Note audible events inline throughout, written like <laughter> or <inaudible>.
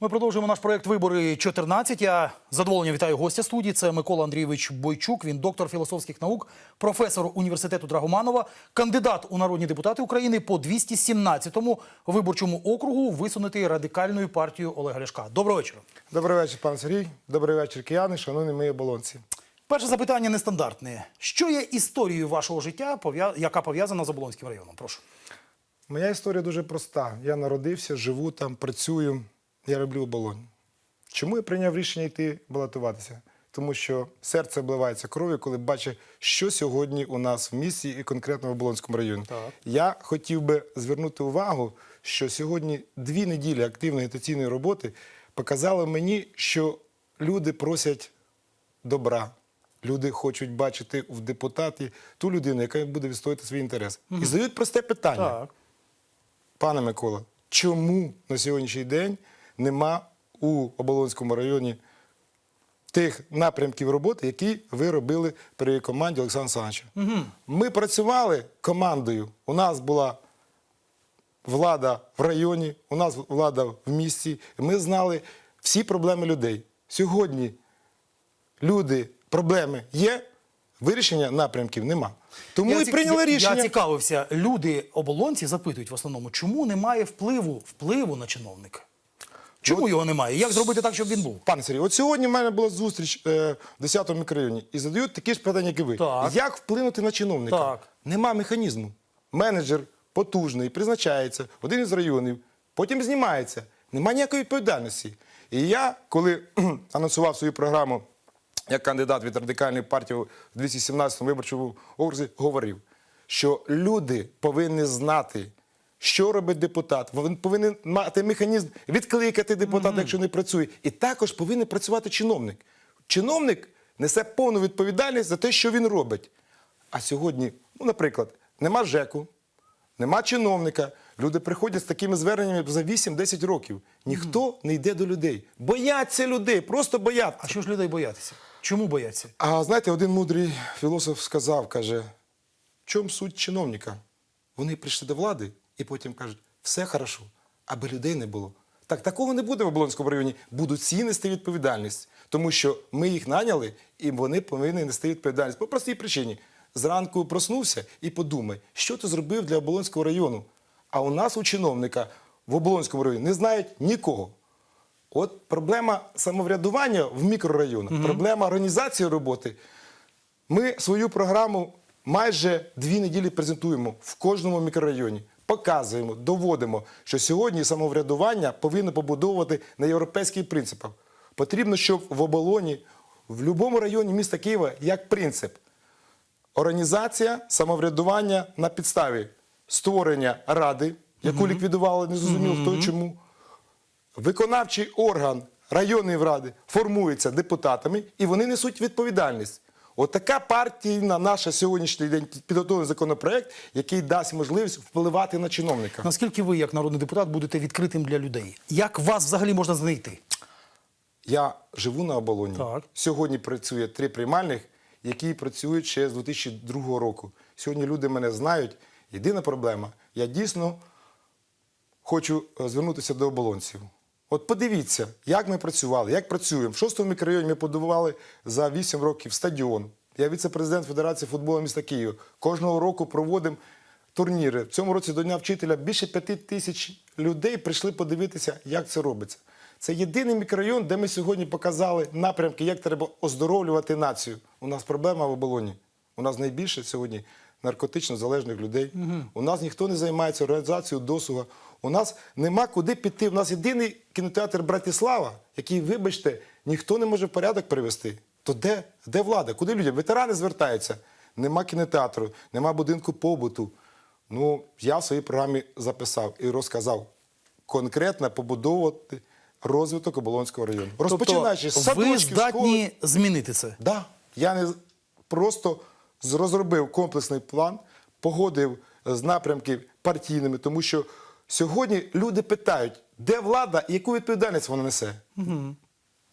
Ми продовжуємо наш проект Вибори 14. Я з задоволенням вітаю гостя студії. Це Микола Андрійович Бойчук. Він доктор філософських наук, професор університету Драгоманова, кандидат у народні депутати України по 217-му виборчому округу, висунутий радикальною партією Олега Ляшка. Доброго вечора. Добрий вечір, пан Сергій. Добрий вечір, кияни, шановні мої оболонці. Перше запитання нестандартне. Що є історією вашого життя, яка пов'язана з Оболонським районом? Прошу. Моя історія дуже проста. Я народився, живу там, працюю. Я роблю оболонь. Чому я прийняв рішення йти балотуватися? Тому що серце обливається кров'ю, коли бачить, що сьогодні у нас в місті і конкретно в Оболонському районі. Так. Я хотів би звернути увагу, що сьогодні дві неділі активної агітаційної роботи показали мені, що люди просять добра. Люди хочуть бачити в депутаті ту людину, яка буде відстоювати свій інтерес. І задають просте питання. Так. Пане Микола, чому на сьогоднішній день нема у Оболонському районі тих напрямків роботи, які ви робили при команді Олександра Олександровича? Ми працювали командою. У нас була влада в районі, у нас влада в місті. Ми знали всі проблеми людей. Сьогодні люди, проблеми є, вирішення напрямків нема. Тому і ці- прийняли я, рішення. Я цікавився. Люди оболонці запитують в основному, чому немає впливу, впливу на чиновника? Чому його немає? Як зробити так, щоб він був? Пане Сергій, от сьогодні в мене була зустріч е, в 10-му мікрорайоні і задають такі ж питання, як і ви. Так. Як вплинути на чиновника? Так. Нема механізму. Менеджер потужний, призначається в один із районів, потім знімається. Нема ніякої відповідальності. І я, коли кхм, <clears throat> анонсував свою програму як кандидат від радикальної партії в 217-му виборчому окрузі, говорив, що люди повинні знати, що робить депутат. Він повинен мати механізм відкликати депутата, якщо не працює. І також повинен працювати чиновник. Чиновник несе повну відповідальність за те, що він робить. А сьогодні, ну, наприклад, нема ЖЕКу, нема чиновника. Люди приходять з такими зверненнями за 8-10 років. Ніхто не йде до людей. Бояться людей, просто бояться. А що ж людей боятися? Чому бояться? А знаєте, один мудрий філософ сказав, каже, в чому суть чиновника? Вони прийшли до влади і потім кажуть, все хорошо, аби людей не було. Так такого не буде в Оболонському районі. Будуть всі нести відповідальність, тому що ми їх наняли, і вони повинні нести відповідальність. По простій причині. Зранку проснувся і подумай, що ти зробив для Оболонського району. А у нас у чиновника в Оболонському районі не знають нікого. От проблема самоврядування в мікрорайонах, проблема організації роботи. Ми свою програму майже дві неділі презентуємо в кожному мікрорайоні. Показуємо, доводимо, що сьогодні самоврядування повинно побудовувати на європейських принципах. Потрібно, щоб в оболоні, в будь-якому районі міста Києва, як принцип, організація самоврядування на підставі створення ради, яку ліквідували, не зрозуміло хто чому. Виконавчий орган районної ради формується депутатами, і вони несуть відповідальність. От така партія на наш сьогоднішній день підготовлений законопроект, який дасть можливість впливати на чиновника. Наскільки ви, як народний депутат, будете відкритим для людей? Як вас взагалі можна знайти? Я живу на оболоні. Так. Сьогодні працює три приймальних, які працюють ще з 2002 року. Сьогодні люди мене знають. Єдина проблема, я дійсно хочу е, звернутися до оболонців. От подивіться, як ми працювали, як працюємо. В шостому мікрорайоні ми побудували за 8 років стадіон. Я віце-президент Федерації футболу міста Києва. Кожного року проводимо турніри. В цьому році до Дня вчителя більше п'яти тисяч людей прийшли подивитися, як це робиться. Це єдиний мікрорайон, де ми сьогодні показали напрямки, як треба оздоровлювати націю. У нас проблема в оболоні. У нас найбільше сьогодні наркотично залежних людей. У нас ніхто не займається організацією досуга. У нас нема куди піти. У нас єдиний кінотеатр Братислава, який, вибачте, ніхто не може в порядок привести. То де, де влада? Куди людям? Ветерани звертаються. Нема кінотеатру, нема будинку побуту. Ну, я в своїй програмі записав і розказав конкретно побудовувати розвиток Оболонського району. Розпочинаючи з тобто, ви здатні школи. змінити це. Да, я не просто розробив комплексний план, погодив з напрямків партійними, тому що сьогодні люди питають, де влада і яку відповідальність вона несе.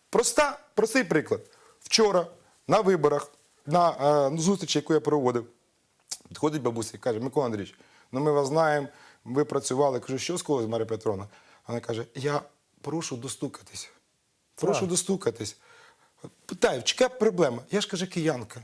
Проста, простий приклад. Вчора на виборах, на е, зустрічі, яку я проводив, підходить бабуся і каже: Микола Андрійович, ну ми вас знаємо, ви працювали. Кажу, що з кого з Марія Петровна? Вона каже: Я прошу достукатись. Прошу Так. достукатись. Питаю, яка проблема? Я ж каже, киянка.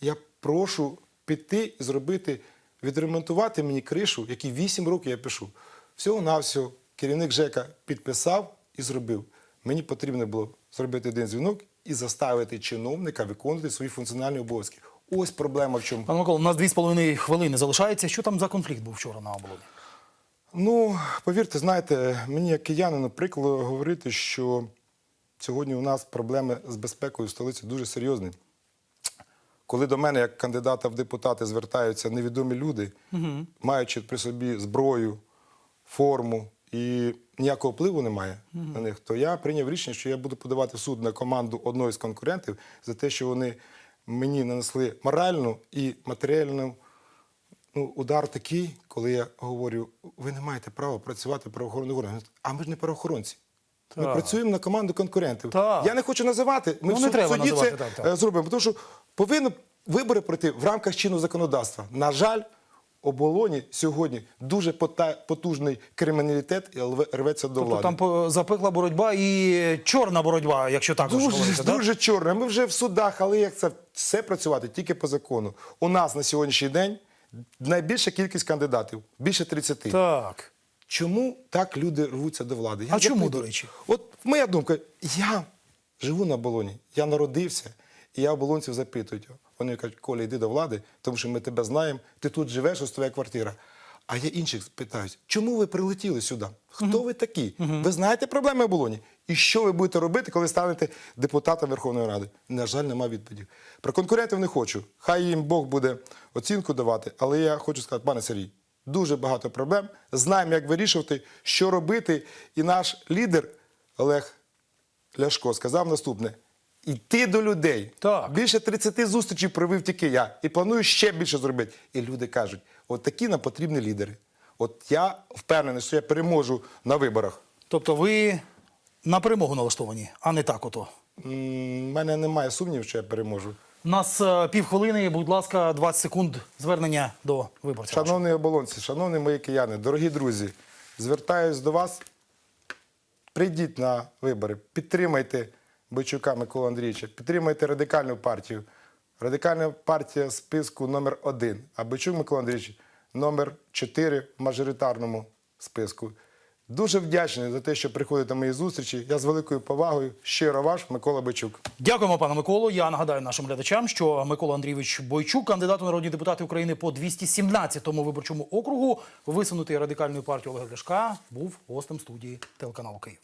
Я прошу піти і зробити, відремонтувати мені кришу, які 8 років я пишу. Всього-навсього керівник ЖЕКа підписав і зробив. Мені потрібно було зробити один дзвінок і заставити чиновника виконувати свої функціональні обов'язки. Ось проблема в чому. Пане Микола, у нас дві з половиною хвилини залишається. Що там за конфлікт був вчора на оболоні? Ну, повірте, знаєте, мені як киянину прикладу говорити, що сьогодні у нас проблеми з безпекою в столиці дуже серйозні. Коли до мене, як кандидата в депутати, звертаються невідомі люди, маючи при собі зброю, форму і ніякого впливу немає на них, то я прийняв рішення, що я буду подавати в суд на команду одного з конкурентів за те, що вони мені нанесли моральну і матеріальну ну, удар такий, коли я говорю, ви не маєте права працювати в правоохоронних органах. А ми ж не правоохоронці. Ми Так. працюємо на команду конкурентів. Так. Я не хочу називати. Ми Ну, в суді це так, так. е, зробимо, тому що повинно вибори пройти в рамках чинного законодавства. На жаль, оболоні сьогодні дуже потужний криміналітет і рветься до Тобто влади. там по- запекла боротьба і чорна боротьба, якщо так Дуже, говорити. дуже чорне. Ми вже в судах, але як це все працювати тільки по закону. У нас на сьогоднішній день найбільша кількість кандидатів більше 30. Так. Чому так люди рвуться до влади? А чому, до речі? От моя думка, я живу на болоні, я народився, і я оболонців запитують. Вони кажуть, Коля, йди до влади, тому що ми тебе знаємо, ти тут живеш, ось твоя квартира. А я інших питають, чому ви прилетіли сюди? Хто ви такі? Ви знаєте проблеми оболоні? І що ви будете робити, коли станете депутатом Верховної Ради? На жаль, немає відповіді. Про конкурентів не хочу. Хай їм Бог буде оцінку давати, але я хочу сказати, пане Сергій, дуже багато проблем. Знаємо, як вирішувати, що робити. І наш лідер Олег Ляшко сказав наступне: йти до людей. Так. Більше 30 зустрічей провів тільки я. І планую ще більше зробити. І люди кажуть: от такі нам потрібні лідери. От я впевнений, що я переможу на виборах. Тобто ви на перемогу налаштовані, а не так ото. У мене немає сумнівів, що я переможу. У нас е, півхвилини, будь ласка, 20 секунд звернення до виборців. Шановні оболонці, шановні мої кияни, дорогі друзі, звертаюсь до вас. Прийдіть на вибори, підтримайте Бойчука Микола Андрійовича, підтримайте радикальну партію. Радикальна партія списку номер один, а Бойчук Микола Андрійович номер 4 в мажоритарному списку. Дуже вдячний за те, що приходите на мої зустрічі. Я з великою повагою. Щиро ваш Микола Бойчук. Дякуємо, пане Миколо. Я нагадаю нашим глядачам, що Микола Андрійович Бойчук, кандидат у народні депутати України по 217-му виборчому округу, висунутий радикальною партією Олега Ляшка, був гостем студії телеканалу Київ.